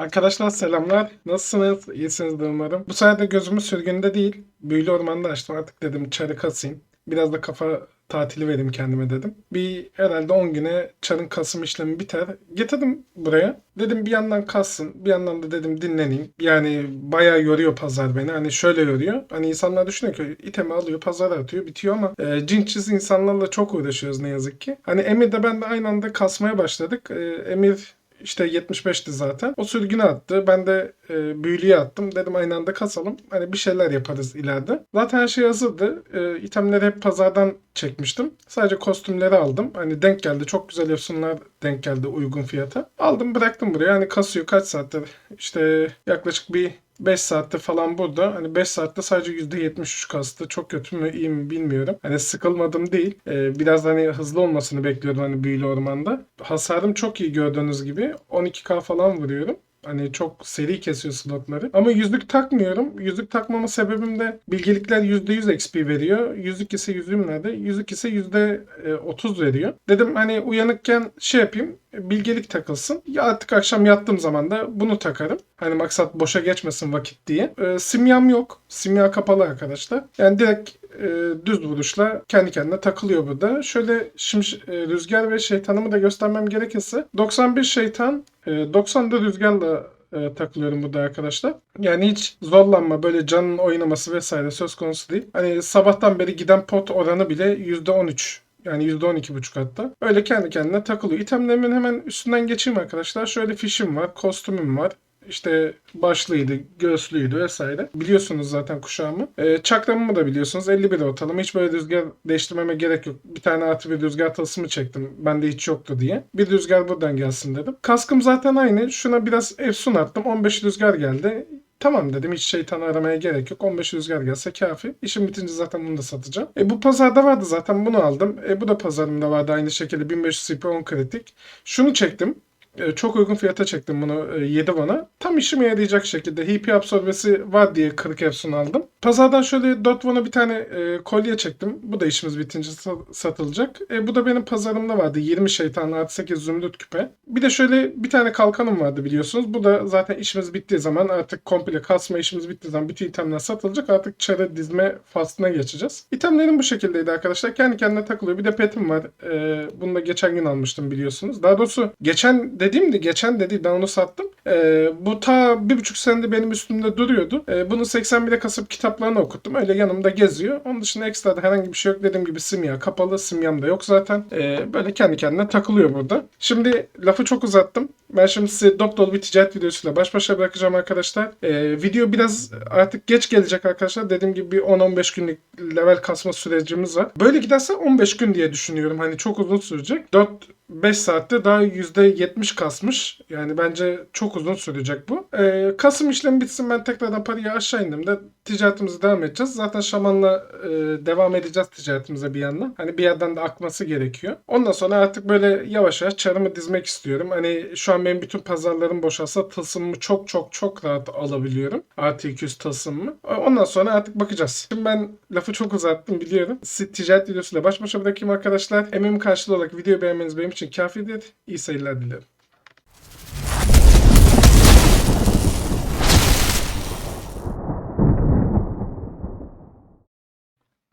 Arkadaşlar selamlar. Nasılsınız? İyisinizdir umarım. Bu sefer de gözümü sürgünde değil, büyülü ormanda açtım. Artık dedim çarı kasayım. Biraz da kafa tatili vereyim kendime dedim. Bir herhalde 10 güne çarın kasım işlemi biter. Getirdim buraya. Dedim bir yandan kassın, bir yandan da dedim dinleneyim. Yani bayağı yoruyor pazar beni. Hani şöyle yoruyor. Hani insanlar düşünüyor ki itemi alıyor, pazara atıyor, bitiyor ama e, cinçsiz insanlarla çok uğraşıyoruz ne yazık ki. Hani Emir de ben de aynı anda kasmaya başladık. E, Emir işte 75'ti zaten. O sürgüne attı. Ben de e, büyülüye attım. Dedim aynı anda kasalım. Hani bir şeyler yaparız ileride. Zaten her şey hazırdı. E, itemleri hep pazardan çekmiştim. Sadece kostümleri aldım. Hani denk geldi. Çok güzel efsunlar denk geldi uygun fiyata. Aldım bıraktım buraya. Hani kasıyor kaç saattir? İşte yaklaşık bir 5 saatte falan burada. Hani 5 saatte sadece %73 kastı. Çok kötü mü iyi mi bilmiyorum. Hani sıkılmadım değil. Ee, biraz hani hızlı olmasını bekliyordum hani büyülü ormanda. Hasarım çok iyi gördüğünüz gibi. 12k falan vuruyorum. Hani çok seri kesiyor slotları. Ama yüzük takmıyorum. Yüzük takmama sebebim de bilgelikler %100 XP veriyor. Yüzük ise yüzüğüm nerede? Yüzük ise %30 veriyor. Dedim hani uyanıkken şey yapayım. Bilgelik takılsın. Ya artık akşam yattığım zaman da bunu takarım. Hani maksat boşa geçmesin vakit diye. Ee, simyam yok. Simya kapalı arkadaşlar. Yani direkt e, düz vuruşla kendi kendine takılıyor burada. Şöyle şimdi e, rüzgar ve şeytanımı da göstermem gerekirse 91 şeytan, e, 90'da rüzgarla e, takılıyorum burada arkadaşlar. Yani hiç zorlanma böyle canın oynaması vesaire söz konusu değil. Hani sabahtan beri giden pot oranı bile %13. Yani %12,5 hatta. Öyle kendi kendine takılıyor. İtemlerimin hemen üstünden geçeyim arkadaşlar. Şöyle fişim var, kostümüm var. İşte başlıydı, göğüslüydü vesaire. Biliyorsunuz zaten kuşağımı. Ee, çakramımı da biliyorsunuz. 51 ortalama. Hiç böyle rüzgar değiştirmeme gerek yok. Bir tane artı bir rüzgar tılsımı çektim. Bende hiç yoktu diye. Bir rüzgar buradan gelsin dedim. Kaskım zaten aynı. Şuna biraz efsun attım. 15 rüzgar geldi. Tamam dedim hiç şeytan aramaya gerek yok. 15 rüzgar gelse kafi. İşim bitince zaten bunu da satacağım. E bu pazarda vardı zaten bunu aldım. E bu da pazarımda vardı aynı şekilde 1500 CP 10 kritik. Şunu çektim. E, Çok uygun fiyata çektim bunu e, 7 bana. Tam işime yarayacak şekilde HP absorbesi var diye 40 Epson aldım. Pazardan şöyle 4 vana bir tane e, kolye çektim. Bu da işimiz bitince sa- satılacak. E, bu da benim pazarımda vardı. 20 şeytanlı artı 8 zümrüt küpe. Bir de şöyle bir tane kalkanım vardı biliyorsunuz. Bu da zaten işimiz bittiği zaman artık komple kasma işimiz bittiği zaman bütün itemler satılacak. Artık çarı dizme faslına geçeceğiz. İtemlerim bu şekildeydi arkadaşlar. Kendi kendine takılıyor. Bir de petim var. E, bunu da geçen gün almıştım biliyorsunuz. Daha doğrusu geçen dediğimde geçen dedi ben onu sattım. E, bu ta bir buçuk senede benim üstümde duruyordu. E, bunu 81'e kasıp kitaplarını okuttum. Öyle yanımda geziyor. Onun dışında ekstra da herhangi bir şey yok. Dediğim gibi simya kapalı. Simyam da yok zaten. E, böyle kendi kendine takılıyor burada. Şimdi lafı çok uzattım. Ben şimdi sizi dop dolu bir ticaret videosuyla baş başa bırakacağım arkadaşlar. E, video biraz artık geç gelecek arkadaşlar. Dediğim gibi bir 10-15 günlük level kasma sürecimiz var. Böyle giderse 15 gün diye düşünüyorum. Hani çok uzun sürecek. 4 5 saatte daha %70 kasmış. Yani bence çok uzun sürecek bu. Ee, Kasım işlemi bitsin ben tekrardan parayı aşağı indim de ticaretimize devam edeceğiz. Zaten Şaman'la e, devam edeceğiz ticaretimize bir yandan. Hani bir yerden de akması gerekiyor. Ondan sonra artık böyle yavaş yavaş çarımı dizmek istiyorum. Hani şu an benim bütün pazarlarım boşalsa tılsımımı çok çok çok rahat alabiliyorum. Artı 200 tılsımımı. Ondan sonra artık bakacağız. Şimdi ben lafı çok uzattım biliyorum. Sizi ticaret videosuyla baş başa bırakayım arkadaşlar. Emeğim karşılığı olarak video beğenmeniz benim için kafidir. İyi seyirler dilerim.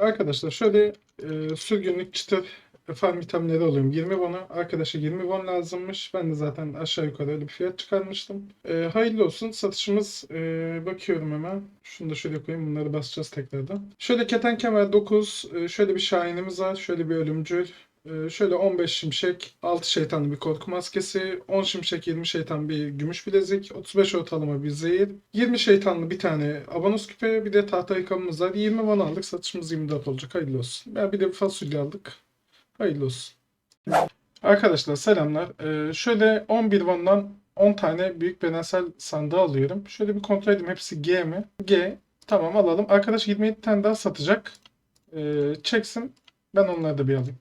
Arkadaşlar şöyle e, sürgünlük çıtır farm itemleri alıyorum. 20 won'a. Arkadaşa 20 won lazımmış. Ben de zaten aşağı yukarı öyle bir fiyat çıkarmıştım. E, hayırlı olsun. Satışımız e, bakıyorum hemen. Şunu da şöyle koyayım. Bunları basacağız tekrardan. Şöyle keten kemer 9. e, şöyle bir şahinimiz var. Şöyle bir ölümcül. Ee, Şöyle 15 şimşek, 6 şeytanlı bir korku maskesi, 10 şimşek, 20 şeytan bir gümüş bilezik, 35 ortalama bir zehir, 20 şeytanlı bir tane abonos küpe, bir de tahta yıkamamız var. 20 van aldık, satışımız 24 olacak. Hayırlı olsun. Ya bir de fasulye aldık. Hayırlı olsun. Arkadaşlar selamlar. Ee, şöyle 11 vandan 10 tane büyük bedensel sandığı alıyorum. Şöyle bir kontrol edeyim hepsi G mi? G. Tamam alalım. Arkadaş 27 tane daha satacak. Ee, çeksin. Ben onları da bir alayım.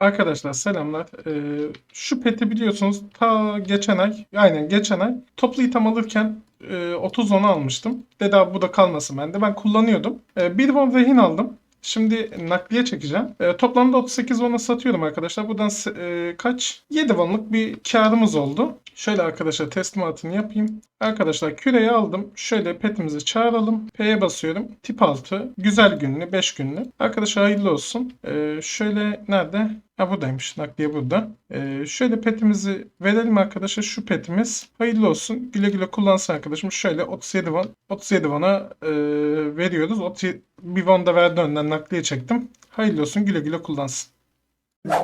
Arkadaşlar selamlar. Ee, şu peti biliyorsunuz ta geçen ay, aynen geçen ay toplu item alırken e, 30 onu almıştım. Dedi abi bu da kalmasın bende. Ben kullanıyordum. E, bir von rehin aldım. Şimdi nakliye çekeceğim. E, toplamda 38 won'a satıyorum arkadaşlar. Buradan e, kaç? 7 won'luk bir karımız oldu. Şöyle arkadaşlar teslimatını yapayım. Arkadaşlar küreyi aldım. Şöyle petimizi çağıralım. P'ye basıyorum. Tip 6. Güzel günlü. 5 günlü. Arkadaşlar hayırlı olsun. E, şöyle nerede? Ha buradaymış. Nakliye burada. E, şöyle petimizi verelim arkadaşlar. Şu petimiz hayırlı olsun. Güle güle kullansın arkadaşım. Şöyle 37 won. 37 won'a e, veriyoruz. 37, bir won da verdi önden nakliye çektim. Hayırlı olsun. Güle güle kullansın.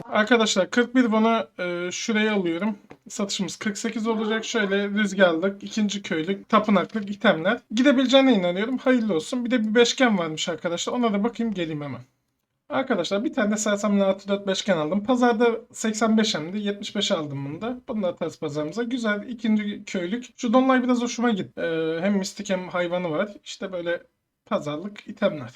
Arkadaşlar 41 won'a e, şuraya alıyorum. Satışımız 48 olacak. Şöyle rüzgarlık, ikinci köylük, tapınaklık itemler. Gidebileceğine inanıyorum. Hayırlı olsun. Bir de bir beşgen varmış arkadaşlar. Ona da bakayım geleyim hemen. Arkadaşlar bir tane de sersemle artı 4 beşgen aldım. Pazarda 85 hemdi. 75 aldım bunu da. Bunu da atarız pazarımıza. Güzel ikinci köylük. Şu donlay biraz hoşuma gitti. Ee, hem mistik hem hayvanı var. İşte böyle pazarlık itemler.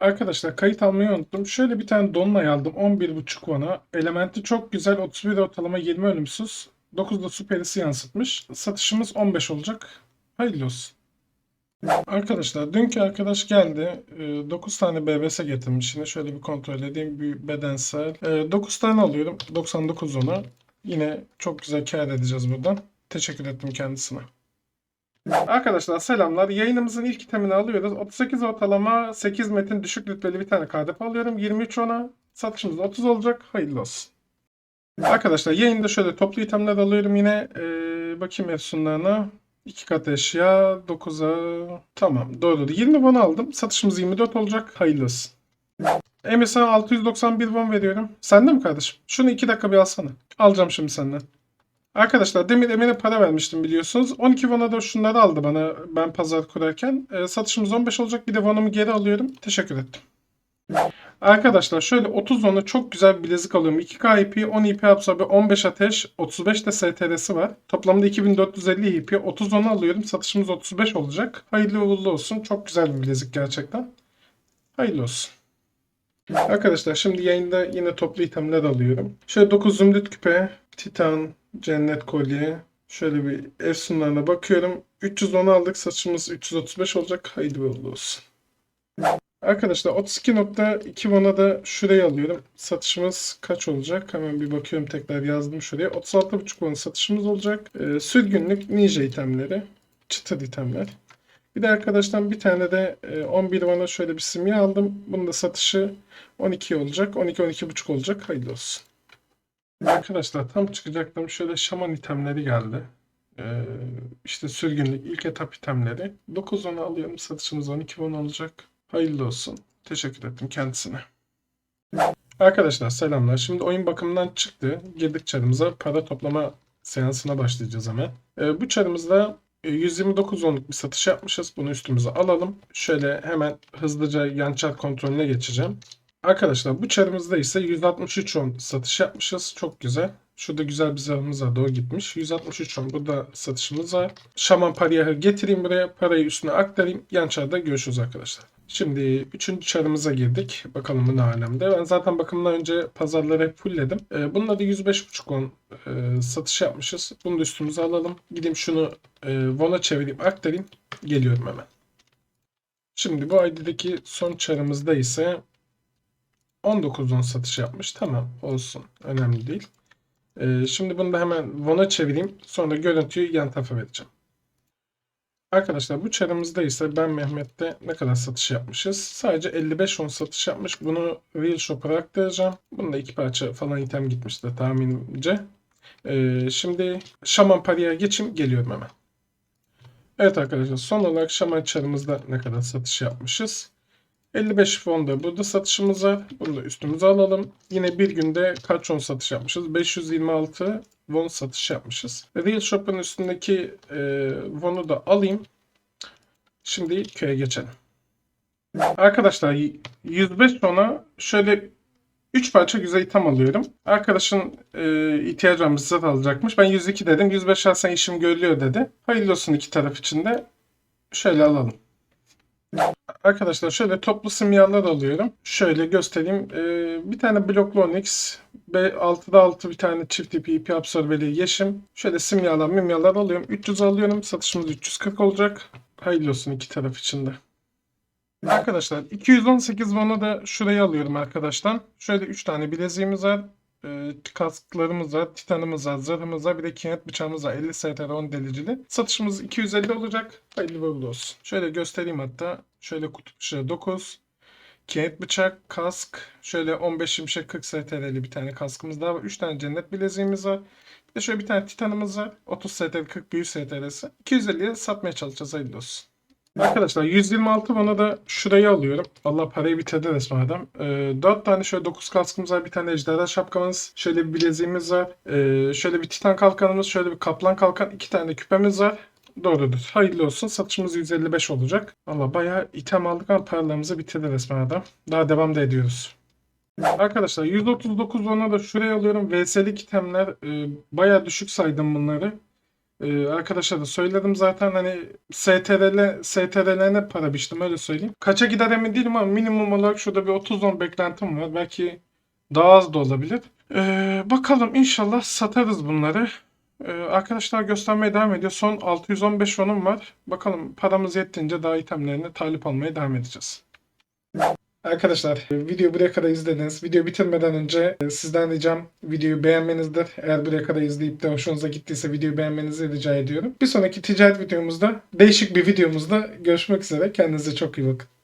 Arkadaşlar kayıt almayı unuttum. Şöyle bir tane Dolunay aldım. 11.5 vana. Elementi çok güzel. 31 ortalama 20 ölümsüz. 9'da süperisi yansıtmış. Satışımız 15 olacak. Hayırlı olsun. Arkadaşlar dünkü arkadaş geldi. 9 tane BBS getirmiş. Yine şöyle bir kontrol edeyim. Bir bedensel. 9 tane alıyorum. 99 ona. Yine çok güzel kâr edeceğiz buradan. Teşekkür ettim kendisine. Arkadaşlar selamlar. Yayınımızın ilk itemini alıyoruz. 38 ortalama 8 metin düşük rütbeli bir tane KDP alıyorum. 23 ona. Satışımız 30 olacak. Hayırlı olsun. Arkadaşlar yayında şöyle toplu itemler alıyorum yine. Ee, bakayım efsunlarına. 2 kat eşya 9'a tamam doğru. 20 won aldım. Satışımız 24 olacak. Hayırlı olsun. MS'a 691 won veriyorum. Sende mi kardeşim? Şunu 2 dakika bir alsana. Alacağım şimdi senden. Arkadaşlar demin Emin'e para vermiştim biliyorsunuz. 12 Von'a da şunları aldı bana ben pazar kurarken. E, satışımız 15 olacak. Bir de Von'umu geri alıyorum. Teşekkür ettim. Arkadaşlar şöyle 30 Von'a çok güzel bir bilezik alıyorum. 2K IP, 10 IP absorbe, 15 ateş, 35 de STR'si var. Toplamda 2450 IP, 30 Von'a alıyorum. Satışımız 35 olacak. Hayırlı uğurlu olsun. Çok güzel bir bilezik gerçekten. Hayırlı olsun. Arkadaşlar şimdi yayında yine toplu itemler alıyorum. Şöyle 9 zümrüt küpe, titan, cennet kolye. Şöyle bir efsunlarına bakıyorum. 310 aldık. Saçımız 335 olacak. Haydi uğurlu olsun. Arkadaşlar 32.2 won'a da şuraya alıyorum. Satışımız kaç olacak? Hemen bir bakıyorum tekrar yazdım şuraya. 36.5 won satışımız olacak. Ee, sürgünlük ninja itemleri. Çıtır itemler. Bir de arkadaşlar bir tane de e, 11 won'a şöyle bir simya aldım. Bunun da satışı 12 olacak. 12-12.5 olacak. Hayırlı olsun. Arkadaşlar tam çıkacaktım. Şöyle şaman itemleri geldi. Ee, işte sürgünlük ilk etap itemleri. 9 onu alıyorum. Satışımız 12 on olacak. Hayırlı olsun. Teşekkür ettim kendisine. Arkadaşlar selamlar. Şimdi oyun bakımından çıktı. Girdik çarımıza. Para toplama seansına başlayacağız hemen. Ee, bu çarımızda e, 129 onluk bir satış yapmışız. Bunu üstümüze alalım. Şöyle hemen hızlıca yan çar kontrolüne geçeceğim. Arkadaşlar bu çarımızda ise 163 on satış yapmışız. Çok güzel. Şurada güzel bir zarımız var. Doğru gitmiş. 163 on. Burada satışımız var. Şaman parayı getireyim buraya. Parayı üstüne aktarayım. Yan çarda görüşürüz arkadaşlar. Şimdi 3. çarımıza girdik. Bakalım bu ne alemde. Ben zaten bakımdan önce pazarları fullledim. Ee, bununla da 105.5 on e, satış yapmışız. Bunu da üstümüze alalım. Gideyim şunu e, Von'a çevireyim aktarayım. Geliyorum hemen. Şimdi bu ID'deki son çarımızda ise 19'dan satış yapmış. Tamam olsun. Önemli değil. Ee, şimdi bunu da hemen Von'a çevireyim. Sonra görüntüyü yan tarafa vereceğim. Arkadaşlar bu çarımızda ise ben Mehmet'te ne kadar satış yapmışız? Sadece 55 on satış yapmış. Bunu Real Shop'a aktaracağım. Bunda iki parça falan item gitmişti tahminimce. Ee, şimdi Şaman Pari'ye geçeyim. Geliyorum hemen. Evet arkadaşlar son olarak Şaman çarımızda ne kadar satış yapmışız? 55 fonda burada satışımız var. Bunu da üstümüze alalım. Yine bir günde kaç on satış yapmışız? 526 won satış yapmışız. Real Shop'un üstündeki e, won'u da alayım. Şimdi köye geçelim. Arkadaşlar 105 won'a şöyle 3 parça güzel item alıyorum. Arkadaşın e, ihtiyacı varmış zat alacakmış. Ben 102 dedim. 105 alsan işim görülüyor dedi. Hayırlı olsun iki taraf için de. Şöyle alalım. Arkadaşlar şöyle toplu simyalar alıyorum. Şöyle göstereyim. Ee, bir tane bloklu onyx. 6'da 6 bir tane çift ipi ipi absorbeli yeşim. Şöyle simyalar mimyalar alıyorum. 300 alıyorum. Satışımız 340 olacak. Hayırlı olsun iki taraf için de. Arkadaşlar 218 won'u da şuraya alıyorum arkadaşlar. Şöyle 3 tane bileziğimiz var. E, kasklarımız var, titanımız var, zırhımız var, bir de kinet bıçağımız var. 50 STR 10 delicili. Satışımız 250 olacak. Hayırlı uğurlu olsun. Şöyle göstereyim hatta. Şöyle kutu dışı 9. Kinet bıçak, kask. Şöyle 15 şimşek 40 STR'li bir tane kaskımız daha var. 3 tane cennet bileziğimiz var. Bir de şöyle bir tane titanımız var. 30 STR 40 büyük STR'si. 250'ye satmaya çalışacağız. Hayırlı olsun. Arkadaşlar 126 bana da şurayı alıyorum. Allah parayı bitirdi resmen adam. Ee, 4 tane şöyle 9 kaskımız var. Bir tane ejderha şapkamız. Şöyle bir bileziğimiz var. Ee, şöyle bir titan kalkanımız. Şöyle bir kaplan kalkan. 2 tane de küpemiz var. Doğrudur. Hayırlı olsun. Satışımız 155 olacak. Valla bayağı item aldık ama paralarımızı bitirdi resmen adam. Daha devam da ediyoruz. Arkadaşlar 139 ona da şuraya alıyorum. VS'lik itemler e, bayağı düşük saydım bunları. Ee, arkadaşlar da söyledim zaten hani STRL, STRL'ne para biçtim öyle söyleyeyim. Kaça gider emin değilim ama minimum olarak şurada bir 30 10 beklentim var. Belki daha az da olabilir. Ee, bakalım inşallah satarız bunları. Ee, arkadaşlar göstermeye devam ediyor. Son 615 onum var. Bakalım paramız yettiğince daha itemlerine talip olmaya devam edeceğiz. Arkadaşlar video buraya kadar izlediniz. Video bitirmeden önce e, sizden ricam videoyu beğenmenizdir. Eğer buraya kadar izleyip de hoşunuza gittiyse videoyu beğenmenizi rica ediyorum. Bir sonraki ticaret videomuzda değişik bir videomuzda görüşmek üzere. Kendinize çok iyi bakın.